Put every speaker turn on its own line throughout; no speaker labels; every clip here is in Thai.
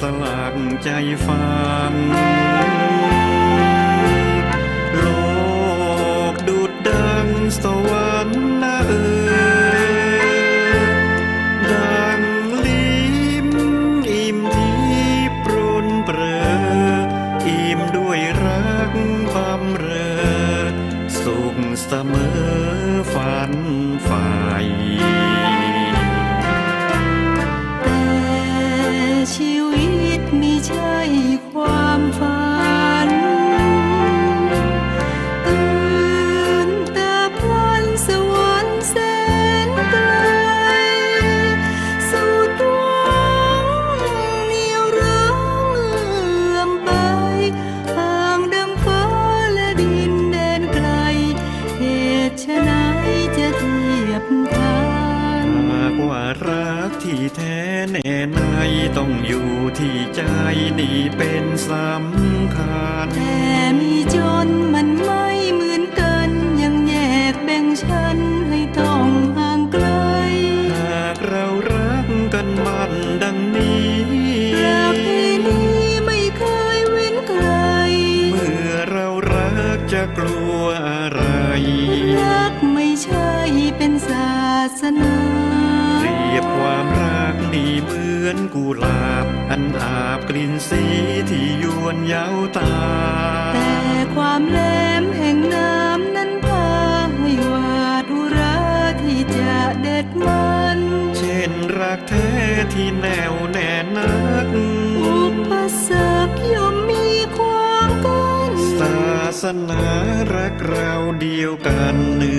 สลักใจฟัง ว่า
รักที่
แท้แน่ในต้องอยู่ที่ใจนี่เป็นสำคัญ
แต่มีจนมันไม่ ความ
รักนี่เหมือนกุหลาบ อันอาบกลิ่นสีที่ยวนเย้าตา
แต่ความแหลมแห่งน้ำนั้นพาให้วาดุระที่จะเด็ดมัน
เช่นรักแท้ที่แน่วแน่น
นา
รักเราเดียวกันเหนื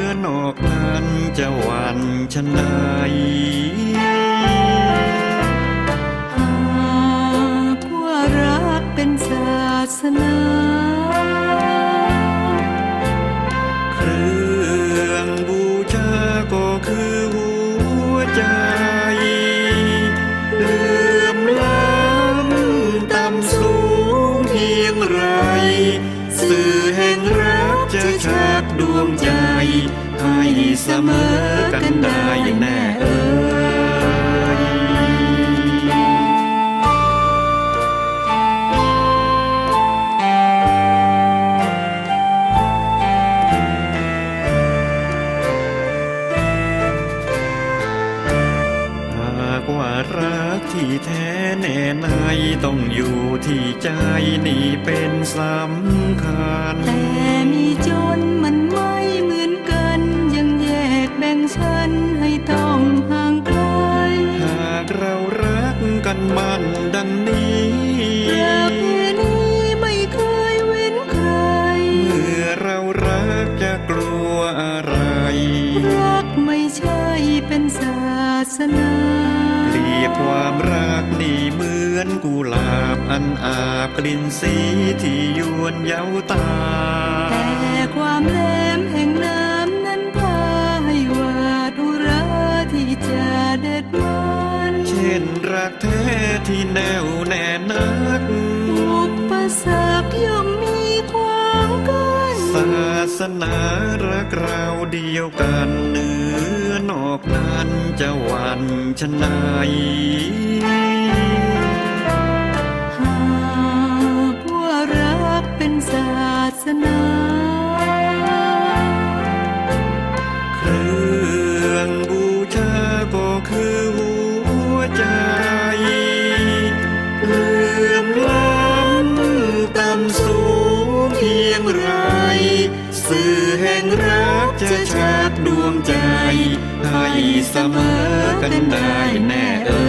อนอกนั้นจะหวันชนาย
หากว่ารักเป็นศาสนา
ดวงใจ ให้เสมอกันได้แน่เอ่ยหากว่ารักที่แท้แน่ในต้องอยู่ที่ใจนี่เป็นสำคัญ
แต่มี อนกุหลา
บอันอาบกลิ่นสีที่ยวนเย้าตา
แต่ความแหลมแห่งน้ำนั้นพาให้วาดอุราที่จะเด็ดมัน
เช่นรักแท้ที่แน่วแน่นัก
อุปสรรคย่อมมีความกัน
ศาสนารักเราเดียวกันเหนือนอกนั้นจะหวันชนาย
นา
เครื่องบูชาก็คือหัวใจเลื่อมล้ำต่ำสูงเพียงไร สื่อแห่งรักจะชักดวงใจ ให้เสมอกันได้แน่เอ่